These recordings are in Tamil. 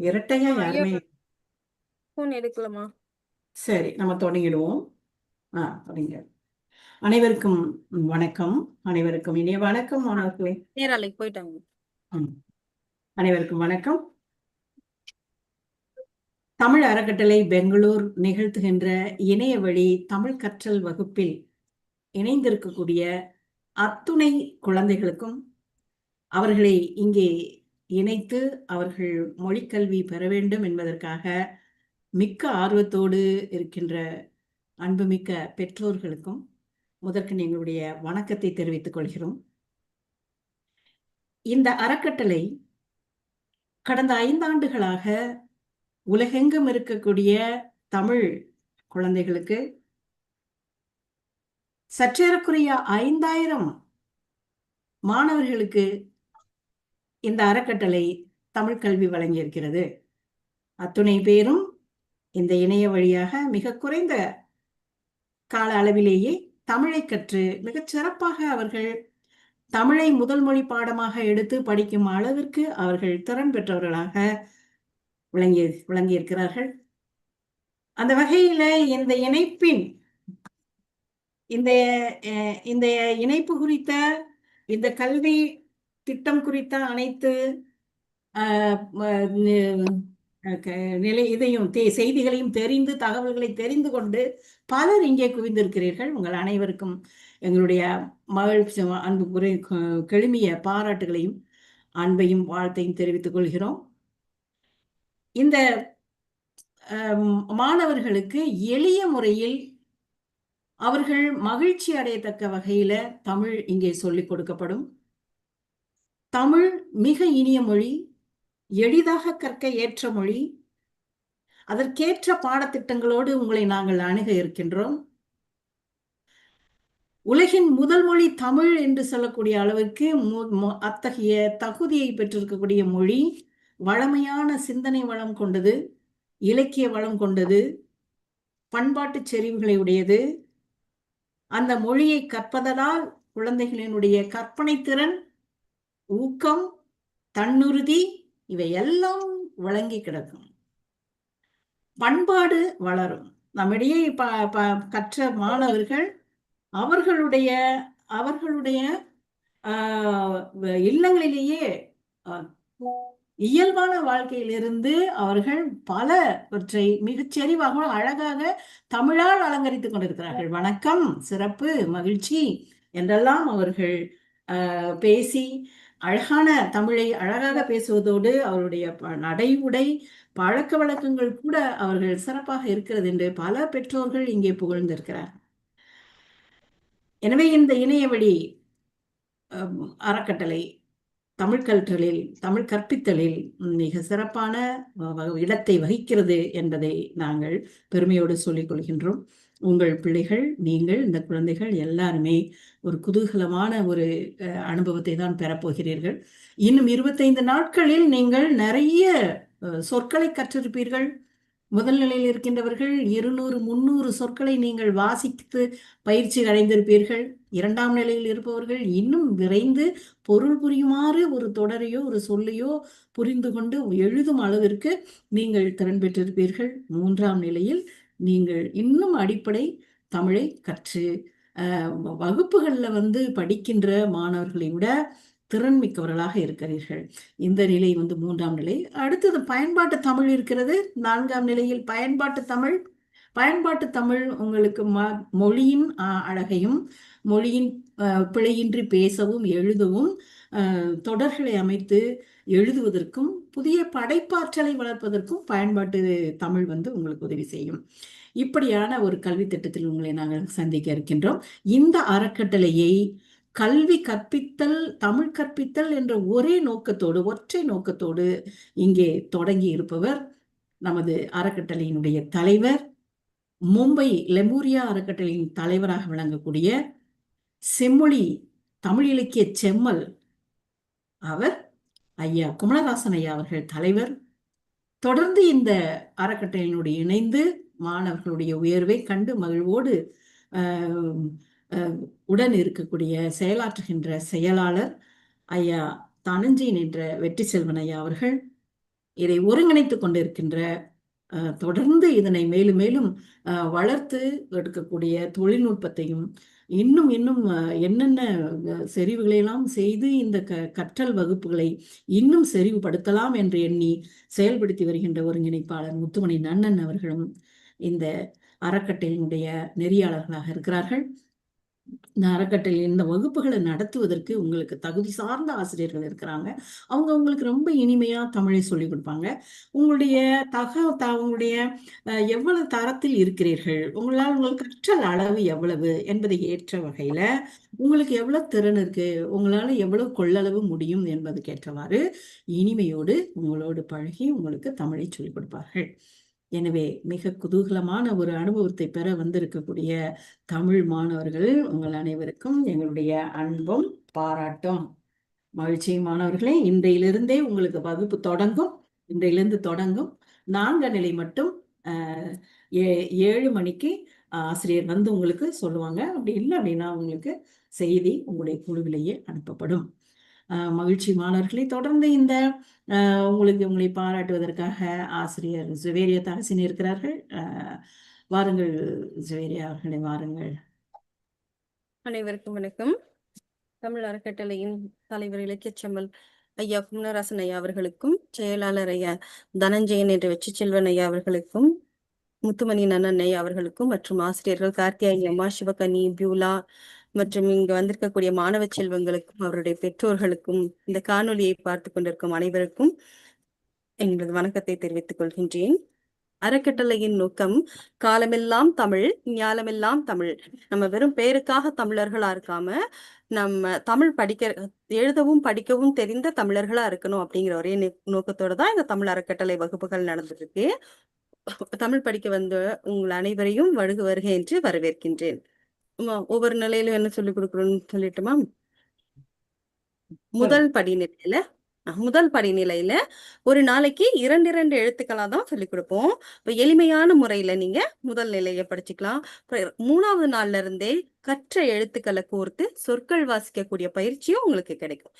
இரட்டையா யாருமே ஃபோன் எடுக்கலாமா சரி நம்ம தொடங்கிடுவோம். ஆ தொடங்க. அனைவருக்கும் வணக்கம். அனைவருக்கும் இனிய வணக்கம் மாணவர்களே. நேராலைக்கு போயிட்டாங்க. ம். அனைவருக்கும் வணக்கம். தமிழ் அறக்கட்டளை பெங்களூர் நிகழ்த்துகின்ற இணைய வழி தமிழ் கற்றல் வகுப்பில் இணைந்திருக்கக்கூடிய அத்துணை குழந்தைகளுக்கும் அவர்களை இங்கே இணைத்து அவர்கள் மொழிக்கல்வி பெற வேண்டும் என்பதற்காக மிக்க ஆர்வத்தோடு இருக்கின்ற அன்புமிக்க பெற்றோர்களுக்கும் முதற்கு எங்களுடைய வணக்கத்தை தெரிவித்துக் கொள்கிறோம். இந்த அறக்கட்டளை கடந்த ஐந்தாண்டுகளாக உலகெங்கும் இருக்கக்கூடிய தமிழ் குழந்தைகளுக்கு சற்றேறக்குறைய ஐந்தாயிரம் மாணவர்களுக்கு இந்த அறக்கட்டளை தமிழ் கல்வி வழங்கியிருக்கிறது. அத்துணை பேரும் இந்த இணைய வழியாக மிக குறைந்த கால அளவிலேயே தமிழை கற்று மிகச் சிறப்பாக அவர்கள் தமிழை முதல் மொழி பாடமாக எடுத்து படிக்கும் அளவிற்கு அவர்கள் திறன் பெற்றவர்களாக விளங்கி விளங்கியிருக்கிறார்கள். அந்த வகையில இந்த இணைப்பின் இந்த இந்த இணைப்பு குறித்த இந்த கல்வி திட்டம் குறித்த அனைத்து நிலை இதையும் தே- செய்திகளையும் தெரிந்து தகவல்களை தெரிந்து கொண்டு பலர் இங்கே குவிந்திருக்கிறீர்கள். உங்கள் அனைவருக்கும் எங்களுடைய மகிழ்ச்சி அன்பு குறை கெழுமிய பாராட்டுகளையும் அன்பையும் வாழ்த்தையும் தெரிவித்துக் கொள்கிறோம். இந்த மாணவர்களுக்கு எளிய முறையில் அவர்கள் மகிழ்ச்சி அடையத்தக்க வகையில தமிழ் இங்கே சொல்லிக் கொடுக்கப்படும். தமிழ் மிக இனிய மொழி எளிதாக கற்க ஏற்ற மொழி. அதற்கேற்ற பாடத்திட்டங்களோடு உங்களை நாங்கள் அணுக இருக்கின்றோம். உலகின் முதல் மொழி தமிழ் என்று சொல்லக்கூடிய அளவிற்கு மு- அத்தகைய தகுதியை பெற்றிருக்கக்கூடிய மொழி வளமையான சிந்தனை வளம் கொண்டது இலக்கிய வளம் கொண்டது பண்பாட்டு செறிவுகளை உடையது. அந்த மொழியை கற்பதனால் குழந்தைகளினுடைய கற்பனை திறன் ஊக்கம் தன்னுறுதி இவை எல்லாம் வழங்கி கிடக்கும். பண்பாடு வளரும். நம்மிடையே ப ப- கற்ற மாணவர்கள் அவர்களுடைய அவர்களுடைய இல்லங்களிலேயே இயல்பான வாழ்க்கையிலிருந்து அவர்கள் பலவற்றை மிகச்செறிவாக அழகாக தமிழால் அலங்கரித்துக் கொண்டிருக்கிறார்கள். வணக்கம் சிறப்பு மகிழ்ச்சி என்றெல்லாம் அவர்கள் பேசி அழகான தமிழை அழகாக பேசுவதோடு அவருடைய ப- நடை உடை பழக்க வழக்கங்கள் கூட அவர்கள் சிறப்பாக இருக்கிறது என்று பல பெற்றோர்கள் இங்கே புகழ்ந்திருக்கிறார். எனவே இந்த இணையவழி அறக்கட்டளை தமிழ் கற்றலில் தமிழ் கற்பித்தலில் மிக சிறப்பான வ- இடத்தை வகிக்கிறது என்பதை நாங்கள் பெருமையோடு சொல்லிக் கொள்கின்றோம். உங்கள் பிள்ளைகள் நீங்கள் இந்த குழந்தைகள் எல்லாருமே ஒரு குதூகலமான ஒரு அனுபவத்தை தான் பெறப்போகிறீர்கள் இன்னும் இருபத்தைந்து நாட்களில் நீங்கள் நிறைய சொற்களை கற்றிருப்பீர்கள். முதல் நிலையில் இருக்கின்றவர்கள் இருநூறு முந்நூறு சொற்களை நீங்கள் வாசித்து பயிற்சி அடைந்திருப்பீர்கள். இரண்டாம் நிலையில் இருப்பவர்கள் இன்னும் விரைந்து பொருள் புரியுமாறு ஒரு தொடரையோ ஒரு சொல்லையோ புரிந்து கொண்டு எழுதும் அளவிற்கு நீங்கள் திறன் பெற்றிருப்பீர்கள். மூன்றாம் நிலையில் நீங்கள் இன்னும் அடிப்படை தமிழை கற்று வகுப்புகளில் வ- வந்து படிக்கின்ற மாணவர்களை விட திறன் மிக்கவர்களாக இருக்கிறீர்கள். இந்த நிலை வந்து மூன்றாம் நிலை. அடுத்தது பயன்பாட்டு தமிழ் இருக்கிறது. நான்காம் நிலையில் பயன்பாட்டு தமிழ். பயன்பாட்டு தமிழ் உங்களுக்கு ம மொழியின் அழகையும் மொழியின் பிழையின்றி பேசவும் எழுதவும் தொடர்களை அமைத்து எழுதுவதற்கும் புதிய படைப்பாற்றலை வளர்ப்பதற்கும் பயன்பாட்டு தமிழ் வந்து உங்களுக்கு உதவி செய்யும். இப்படியான ஒரு கல்வி திட்டத்தில் உங்களை நாங்கள் சந்திக்க இருக்கின்றோம். இந்த அறக்கட்டளையை கல்வி கற்பித்தல் தமிழ் கற்பித்தல் என்ற ஒரே நோக்கத்தோடு ஒற்றை நோக்கத்தோடு இங்கே தொடங்கி இருப்பவர் நமது அறக்கட்டளையினுடைய தலைவர் மும்பை லெமூரியா அறக்கட்டளையின் தலைவராக விளங்கக்கூடிய செம்மொழி தமிழ் இலக்கிய செம்மல். அவர் ஐயா குமரதாசன் ஐயா அவர்கள் தலைவர். தொடர்ந்து இந்த அறக்கட்டளையினுடைய இணைந்து மாணவர்களுடைய உயர்வை கண்டு மகிழ்வோடு ஆஹ், உடன் இருக்கக்கூடிய செயலாற்றுகின்ற செயலாளர் ஐயா தனஞ்சயன் என்ற வெற்றி செல்வன் ஐயா அவர்கள். இதை ஒருங்கிணைத்துக் கொண்டிருக்கின்ற தொடர்ந்து இதனை மேலும் மேலும் வளர்த்து எடுக்கக்கூடிய தொழில்நுட்பத்தையும் இன்னும் இன்னும் என்னென்ன செறிவுகளையெல்லாம் செய்து இந்த க கற்றல் வகுப்புகளை இன்னும் செறிவுபடுத்தலாம் என்று எண்ணி செயல்படுத்தி வருகின்ற ஒருங்கிணைப்பாளர் முத்துமணி நன்னன் அவர்களும் இந்த அறக்கட்டளையினுடைய நெறியாளர்களாக இருக்கிறார்கள். அறக்கட்டளை இந்த வகுப்புகளை நடத்துவதற்கு உங்களுக்கு தகுதி சார்ந்த ஆசிரியர்கள் இருக்கிறாங்க. அவங்க உங்களுக்கு ரொம்ப இனிமையா தமிழை சொல்லிக் கொடுப்பாங்க. உங்களுடைய தக த உங்களுடைய எவ்வளவு தரத்தில் இருக்கிறீர்கள்? உங்களால் உங்களுக்கு கற்றல் அளவு எவ்வளவு என்பதை ஏற்ற வகையில உங்களுக்கு எவ்வளவு திறன் இருக்கு? உங்களால எவ்வளவு கொள்ளளவு முடியும் என்பதுக்கு ஏற்றவாறு இனிமையோடு உங்களோடு பழகி உங்களுக்கு தமிழை சொல்லிக் கொடுப்பார்கள். எனவே மிக குதூகலமான ஒரு அனுபவத்தை பெற வந்திருக்கக்கூடிய தமிழ் மாணவர்கள் உங்கள் அனைவருக்கும் எங்களுடைய அன்பும் பாராட்டும். மகிழ்ச்சி மாணவர்களே இன்றையிலிருந்தே உங்களுக்கு வகுப்பு தொடங்கும். இன்றையிலிருந்து தொடங்கும். நான்கு நிலை மட்டும் ஏ- ஏழு மணிக்கு ஆசிரியர் வந்து உங்களுக்கு சொல்லுவாங்க. அப்படி இல்லை அப்படின்னா உங்களுக்கு செய்தி உங்களுடைய குழுவிலேயே அனுப்பப்படும். மகிழ்ச்சி மாணவர்களை தொடர்ந்து இந்த உங்களுக்கு உங்களை பாராட்டுவதற்காக ஆசிரியர் ஜுவேரியா தகசின் இருக்கிறார்கள். வாருங்கள் ஜுவேரியா அவர்களை வாருங்கள். அனைவருக்கும் வணக்கம். தமிழ் அறக்கட்டளையின் தலைவர் இலக்கியச்செம்மல் ஐயா குமரராசன் ஐயா அவர்களுக்கும் செயலாளர் ஐயா தனஞ்சயன் என்ற வெற்றி செல்வன் ஐயா அவர்களுக்கும் முத்துமணி நன்னன் ஐயா அவர்களுக்கும் மற்றும் ஆசிரியர்கள் கார்த்தியாயி அம்மா சிவகனி பியூலா மற்றும் இங்கு வந்திருக்கக்கூடிய மாணவ செல்வங்களுக்கும் அவருடைய பெற்றோர்களுக்கும் இந்த காணொலியை பார்த்து கொண்டிருக்கும் அனைவருக்கும் எங்களது வணக்கத்தை தெரிவித்துக் கொள்கின்றேன். அறக்கட்டளையின் நோக்கம் காலமெல்லாம் தமிழ் ஞாலமெல்லாம் தமிழ். நம்ம வெறும் பேருக்காக தமிழர்களா இருக்காம நம்ம தமிழ் படிக்க எழுதவும் படிக்கவும் தெரிந்த தமிழர்களா இருக்கணும் அப்படிங்கிற ஒரே நோக்கத்தோட தான் இந்த தமிழ் அறக்கட்டளை வகுப்புகள் நடந்திருக்கு தமிழ் படிக்க வந்த உங்கள் அனைவரையும் வருக வருக என்று வரவேற்கின்றேன். ஒவ்வொரு நிலையிலும் என்ன சொல்லிக் கொடுக்குறோம்னு சொல்லட்டுமா முதல் படிநிலையில முதல் படிநிலையில ஒரு நாளைக்கு இரண்டு இரண்டு எழுத்துக்களா தான் சொல்லிக் கொடுப்போம். இப்ப எளிமையான முறையில நீங்க முதல் நிலையை படிச்சுக்கலாம். மூணாவது நாள்ல இருந்தே கற்ற எழுத்துக்களை கோர்த்து சொற்கள் வாசிக்கக்கூடிய பயிற்சியும் உங்களுக்கு கிடைக்கும்.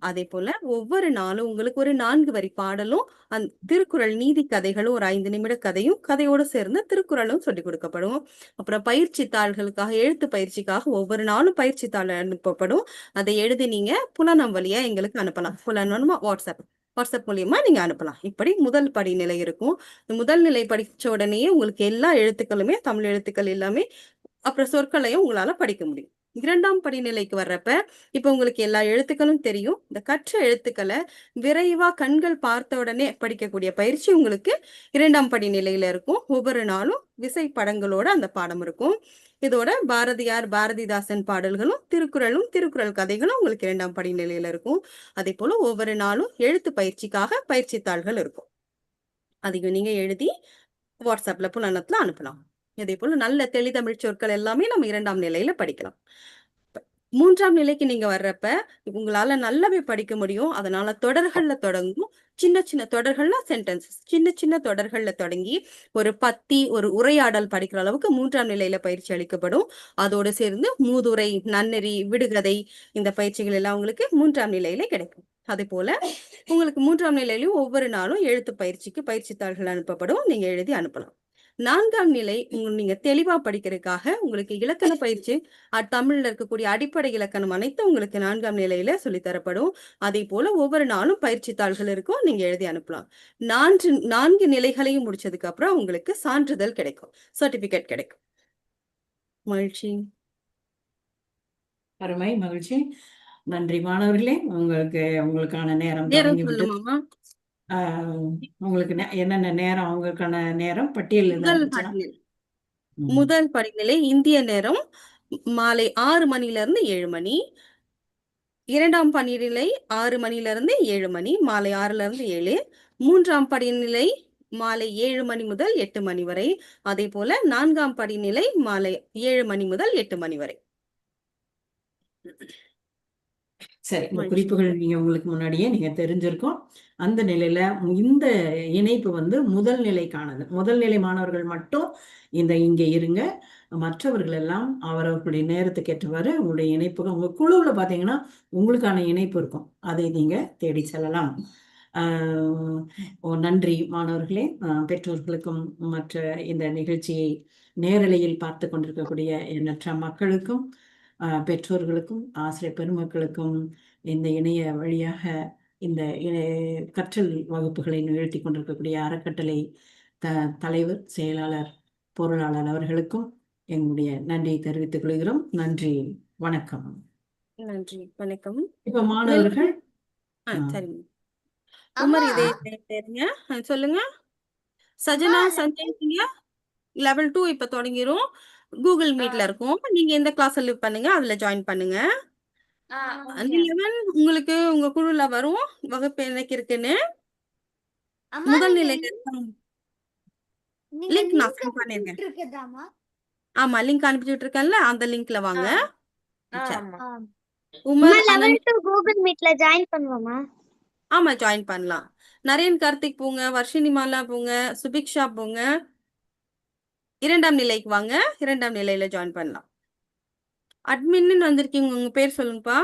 அதே போல ஒவ்வொரு நாளும் உங்களுக்கு ஒரு நான்கு வரி பாடலும் அந் திருக்குறள் நீதி கதைகளும் ஒரு ஐந்து நிமிட கதையும் கதையோடு சேர்ந்து திருக்குறளும் சொல்லிக் கொடுக்கப்படும். அப்புறம் பயிற்சி தாள்களுக்காக எழுத்து பயிற்சிக்காக ஒவ்வொரு நாளும் பயிற்சி தாள் அனுப்பப்படும். அதை எழுதி நீங்க புலனம் வழியா எங்களுக்கு அனுப்பலாம். புலனமா வாட்ஸ்அப் வாட்ஸ்அப் மூலியமா நீங்க அனுப்பலாம். இப்படி முதல் படிநிலை இருக்கும். முதல் நிலை படிச்ச உடனேயே உங்களுக்கு எல்லா எழுத்துக்களுமே தமிழ் எழுத்துக்கள் எல்லாமே அப்புறம் சொற்களையும் உங்களால படிக்க முடியும். இரண்டாம் படிநிலைக்கு வர்றப்ப இப்ப உங்களுக்கு எல்லா எழுத்துக்களும் தெரியும். இந்த கற்ற எழுத்துக்களை விரைவா கண்கள் பார்த்த உடனே படிக்கக்கூடிய பயிற்சி உங்களுக்கு இரண்டாம் படிநிலையில இருக்கும். ஒவ்வொரு நாளும் விசை படங்களோட அந்த பாடம் இருக்கும். இதோட பாரதியார் பாரதிதாசன் பாடல்களும் திருக்குறளும் திருக்குறள் கதைகளும் உங்களுக்கு இரண்டாம் படிநிலையில இருக்கும். அதே போல ஒவ்வொரு நாளும் எழுத்து பயிற்சிக்காக பயிற்சித்தாள்கள் இருக்கும். அதையும் நீங்க எழுதி வாட்ஸ்அப்ல புலனத்துல அனுப்பலாம். இதே போல நல்ல தெளிதமிழ் சொற்கள் எல்லாமே நம்ம இரண்டாம் நிலையில படிக்கலாம். மூன்றாம் நிலைக்கு நீங்க வர்றப்ப உங்களால நல்லாவே படிக்க முடியும். அதனால தொடர்கள்ல தொடங்கும். சின்ன சின்ன தொடர்கள்ல சென்டென்சஸ் சின்ன சின்ன தொடர்கள்ல தொடங்கி ஒரு பத்தி ஒரு உரையாடல் படிக்கிற அளவுக்கு மூன்றாம் நிலையில பயிற்சி அளிக்கப்படும். அதோடு சேர்ந்து மூதுரை நன்னெறி விடுகதை இந்த பயிற்சிகள் எல்லாம் உங்களுக்கு மூன்றாம் நிலையில கிடைக்கும். அதே போல உங்களுக்கு மூன்றாம் நிலையிலும் ஒவ்வொரு நாளும் எழுத்து பயிற்சிக்கு பயிற்சி தாள்கள் அனுப்பப்படும். நீங்க எழுதி அனுப்பலாம். நான்காம் நிலை நீங்க தெளிவா படிக்கிறதுக்காக உங்களுக்கு இலக்கண பயிற்சி தமிழ்ல இருக்கக்கூடிய அடிப்படை இலக்கணம் அனைத்தும் உங்களுக்கு நான்காம் நிலையில சொல்லித் தரப்படும். அதே போல ஒவ்வொரு நாளும் பயிற்சி தாள்கள் இருக்கும். நீங்க எழுதி அனுப்பலாம். நான்கு நான்கு நிலைகளையும் முடிச்சதுக்கு அப்புறம் உங்களுக்கு சான்றிதழ் கிடைக்கும். சர்டிபிகேட் கிடைக்கும். மகிழ்ச்சி. அருமை மகிழ்ச்சி. நன்றி மாணவர்களே. உங்களுக்கு உங்களுக்கான நேரம் நேரம் சொல்லுமாமா உங்களுக்கு என்னென்ன நேரம் உங்களுக்கான நேரம்? பட்டியல் படிநிலை. முதல் படிநிலை இந்திய நேரம் மாலை ஆறு மணில இருந்து ஏழு மணி. இரண்டாம் படிநிலை ஆறு மணில இருந்து ஏழு மணி மாலை ஆறுல இருந்து ஏழு. மூன்றாம் படிநிலை மாலை ஏழு மணி முதல் எட்டு மணி வரை. அதே போல நான்காம் படிநிலை மாலை ஏழு மணி முதல் எட்டு மணி வரை. சரி இந்த. குறிப்புகள் நீங்க உங்களுக்கு முன்னாடியே நீங்க தெரிஞ்சிருக்கும். அந்த நிலையில இந்த இணைப்பு வந்து முதல் நிலைக்கானது. முதல் நிலை மாணவர்கள் மட்டும் இந்த இங்க இருங்க. மற்றவர்கள் எல்லாம் அவரவர்களுடைய நேரத்துக்கு ஏற்றவாறு உங்களுடைய இணைப்புகள் உங்க குழுவுல பாத்தீங்கன்னா உங்களுக்கான இணைப்பு இருக்கும். அதை நீங்க தேடி செல்லலாம். நன்றி மாணவர்களே. பெற்றோர்களுக்கும் மற்ற இந்த நிகழ்ச்சியை நேரலையில் பார்த்து கொண்டிருக்கக்கூடிய எண்ணற்ற மக்களுக்கும் பெற்றோர்களுக்கும் ஆசிரியர் பெருமக்களுக்கும் இந்த இணைய வழியாக இந்த கற்றல் வகுப்புகளை நிகழ்த்தி கொண்டிருக்கக்கூடிய அறக்கட்டளை த தலைவர் செயலாளர் பொருளாளர் அவர்களுக்கும் எங்களுடைய நன்றியை தெரிவித்துக் கொள்கிறோம். நன்றி. வணக்கம். நன்றி. வணக்கம். இப்ப மாணவர்கள் உமர் இதே சொல்லுங்க. சஜனா சஞ்சய் லெவல் டூ இப்ப தொடங்கிரும். கூகுள் மீட்ல இருக்கும். நீங்க எந்த கிளாஸ் லிவ் பண்ணுங்க அதுல ஜாயின் பண்ணுங்க. லெவன் உங்களுக்கு உங்க குழுல வரும். வகுப்பு எனக்கு இருக்குன்னு. முதல் நிலையில லிங்க் நான் பண்ணிருக்கேன். ஆமா லிங்க் அனுப்பிச்சுட்டு இருக்கேன்ல அந்த லிங்க்ல வாங்க. ஆமா. ஜாயின் பண்ணலாம். நரேன் கார்த்திக் போங்க வர்ஷினி மாலா போங்க சுபிக்ஷா போங்க. இரண்டாம் நிலைக்கு வாங்க. இரண்டாம் நிலையில ஜாயின் பண்ணலாம். அட்மின்னு வந்திருக்கீங்க உங்க பேர் சொல்லுங்கப்பா.